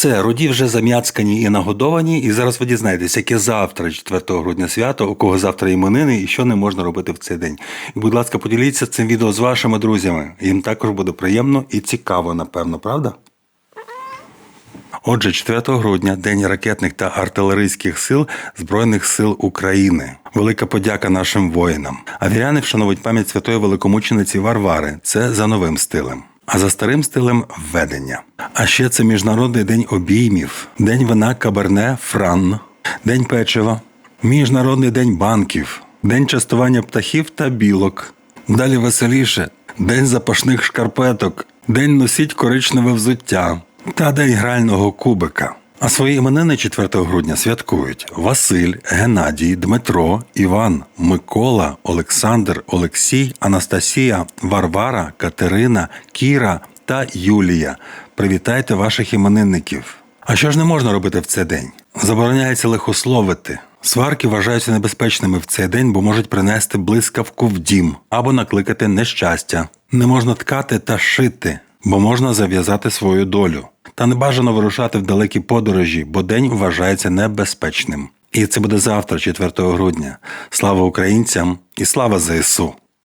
Все, роді вже зам'яцкані і нагодовані, і зараз ви дізнаєтесь, яке завтра, 4 грудня свято, у кого завтра іменини і що не можна робити в цей день. І, будь ласка, поділіться цим відео з вашими друзями. Їм також буде приємно і цікаво, напевно, правда? Отже, 4 грудня День ракетних та артилерійських сил Збройних сил України. Велика подяка нашим воїнам. А віряни вшановують пам'ять святої великомучениці Варвари. Це за новим стилем. А за старим стилем введення. А ще це Міжнародний день обіймів, День вина Каберне Фран, День печива, Міжнародний день банків, День частування птахів та білок. Далі веселіше. День запашних шкарпеток, День носіть коричневе взуття. Та День грального кубика. А свої іменини 4 грудня святкують Василь, Геннадій, Дмитро, Іван, Микола, Олександр, Олексій, Анастасія, Варвара, Катерина, Кіра та Юлія. Привітайте ваших іменинників. А що ж не можна робити в цей день? Забороняється лихословити. Сварки вважаються небезпечними в цей день, бо можуть принести блискавку в дім або накликати нещастя. Не можна ткати та шити, бо можна зав'язати свою долю. Та не бажано вирушати в далекі подорожі, бо день вважається небезпечним. І це буде завтра, 4 грудня. Слава українцям і слава ЗСУ!